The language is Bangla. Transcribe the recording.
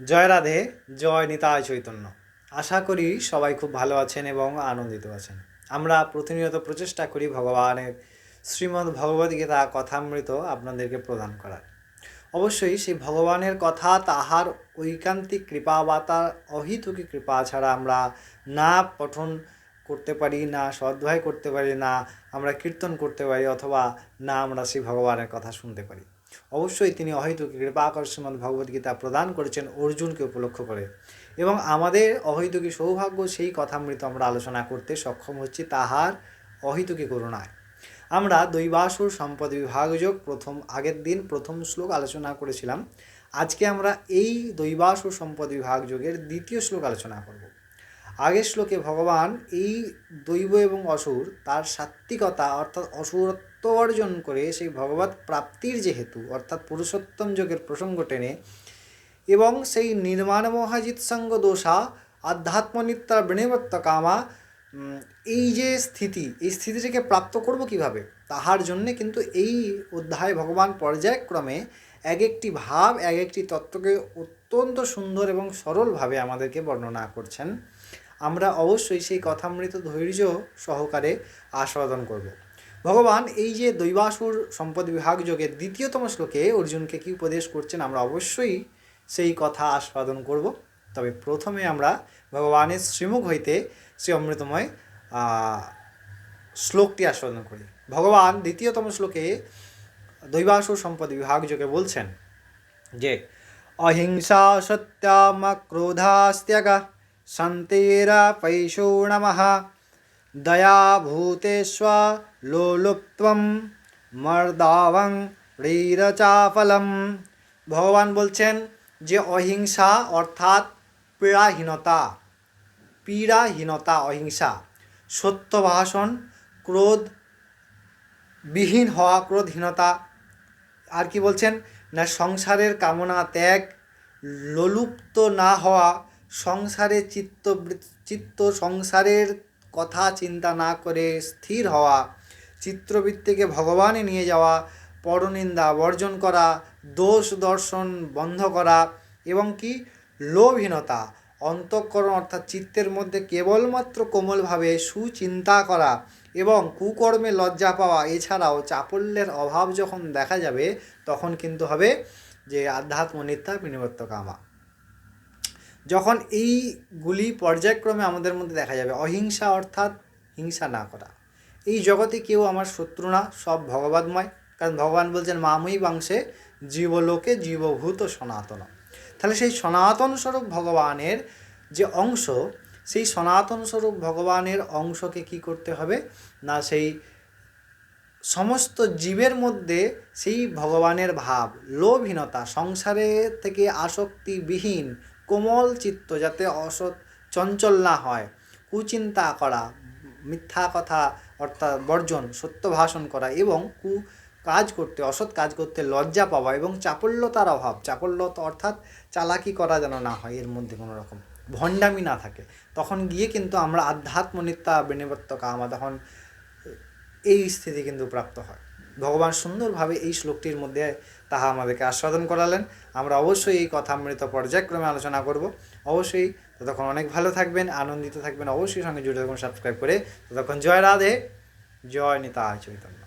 জয় রাধে, জয় নিতায় চৈতন্য। আশা করি সবাই খুব ভালো আছেন এবং আনন্দিত আছেন। আমরা প্রতিনিয়ত প্রচেষ্টা করি ভগবানের শ্রীমদ্ ভগবদ্গীতা কথামৃত আপনাদেরকে প্রদান করার। অবশ্যই সেই ভগবানের কথা, তাহার ঐকান্তিক কৃপা বা তার অহিতুকি কৃপা ছাড়া আমরা না পঠন করতে পারি, না সদ্ভায় করতে পারি, না আমরা কীর্তন করতে পারি অথবা না আমরা সেই ভগবানের কথা শুনতে পারি। অবশ্যই তিনি অহৈতুক কৃপা আকর্ষণ ভগবদ্গীতা প্রদান করেছেন অর্জুনকে উপলক্ষ করে। এবং আমাদের অহৈতুকী সৌভাগ্য সেই কথামৃত আমরা আলোচনা করতে সক্ষম হচ্ছি তাহার অহিতুকী করুণায়। আমরা দৈবাসুর সম্পদ বিভাগযোগ প্রথম, আগের দিন প্রথম শ্লোক আলোচনা করেছিলাম। আজকে আমরা এই দৈবাসুর সম্পদ বিভাগ যোগের দ্বিতীয় শ্লোক আলোচনা করব। আগের শ্লোকে ভগবান এই দৈব এবং অসুর তার সাত্ত্বিকতা অর্থাৎ অসুরত্ব অর্জন করে সেই ভগবত প্রাপ্তির যে হেতু, অর্থাৎ পুরুষোত্তম যোগের প্রসঙ্গ টেনে, এবং সেই নির্মাণ মহাজিৎ সঙ্গ দোষা আধ্যাত্মনিত্যা বৃণবত্ত কামা এই যে স্থিতি, এই স্থিতিটিকে প্রাপ্ত করব কীভাবে? তাহার জন্যে কিন্তু এই অধ্যায় ভগবান পর্যায়ক্রমে এক একটি ভাব, এক একটি তত্ত্বকে অত্যন্ত সুন্দর এবং সরলভাবে আমাদেরকে বর্ণনা করছেন। আমরা অবশ্যই সেই কথামৃত ধৈর্য সহকারে আস্বাদন করব। ভগবান, এই যে দৈবাসুর সম্পদ বিভাগ যোগের দ্বিতীয়তম শ্লোকে অর্জুনকে কি উপদেশ করছেন আমরা অবশ্যই সেই কথা আস্বাদন করব। তবে প্রথমে আমরা ভগবানের শ্রীমুখ হইতে সেই অমৃতময় শ্লোকটি আস্বাদন করি। ভগবান দ্বিতীয়তম শ্লোকে দৈবাসুর সম্পদ বিভাগ যোগে বলছেন যে, অহিংসা সত্যাম ক্রোধাস্ত্যগ পৈশূণমঃ দয়া ভূতেষ্ব লোলুপ্তম মর্দাবং রীরচাফলম ভগবান বলছেন যে অহিংসা অর্থাৎ পীড়াহীনতা পীড়াহীনতা, অহিংসা। সত্য ভাষণ, ক্রোধ, বিহীন হওয়া, ক্রোধহীনতা। আর কি বলছেন? না সংসারের কামনা ত্যাগ, লোলুপ্ত না হওয়া সংসারে চিত্ত চিত্ত সংসারের কথা চিন্তা না করে স্থির হওয়া, চিত্রবৃত্তিকে ভগবানে নিয়ে যাওয়া, পরনিন্দা বর্জন করা, দোষ দর্শন বন্ধ করা এবং কি লোভহীনতা, অন্তঃকরণ অর্থাৎ চিত্তের মধ্যে কেবলমাত্র কোমলভাবে সুচিন্তা করা এবং কুকর্মে লজ্জা পাওয়া, এছাড়াও চাপল্যের অভাব যখন দেখা যাবে, তখন কিন্তু হবে যে আধ্যাত্ম নিত্যা বিনিবর্ত কামা যখন এইগুলি পর্যায়ক্রমে আমাদের মধ্যে দেখা যাবে, অহিংসা অর্থাৎ হিংসা না করা। এই জগতে কেউ আমার শত্রু না, সব ভগবাদময়। কারণ ভগবান বলছেন মাময়ী বাংশে জীবলোকে জীবভূত সনাতন। তাহলে সেই সনাতন স্বরূপ ভগবানের যে অংশ, সেই সনাতন স্বরূপ ভগবানের অংশকে কি করতে হবে? না, সেই সমস্ত জীবের মধ্যে সেই ভগবানের ভাব, লোভহীনতা সংসারে থেকে আসক্তিবিহীন কোমল চিত্ত যাতে অসৎ চঞ্চল না হয়। কুচিন্তা করা, মিথ্যা কথা অর্থাৎ বর্জন, সত্য ভাষণ করা এবং কু কাজ করতে, অসৎ কাজ করতে লজ্জা পাওয়া এবং চাপল্যতার অভাব। চাপল্যতা অর্থাৎ চালাকি করা যেন না হয়, এর মধ্যে কোনো রকম ভণ্ডামি না থাকে। তখন গিয়ে কিন্তু আমরা আধ্যাত্ম নিত্যা বিনিবর্ত কামা তখন এই স্থিতি কিন্তু প্রাপ্ত হয়। ভগবান সুন্দরভাবে এই শ্লোকটির মধ্যে তাহা আমাদেরকে আস্বাদন করালেন। আমরা অবশ্যই এই কথা কথামৃত পর্যায়ক্রমে আলোচনা করব। অবশ্যই ততক্ষণ অনেক ভালো থাকবেন, আনন্দিত থাকবেন। অবশ্যই সঙ্গে জুড়ে থাকুন, সাবস্ক্রাইব করে। ততক্ষণ জয় রাধে, জয় নিতা চৈতন্য।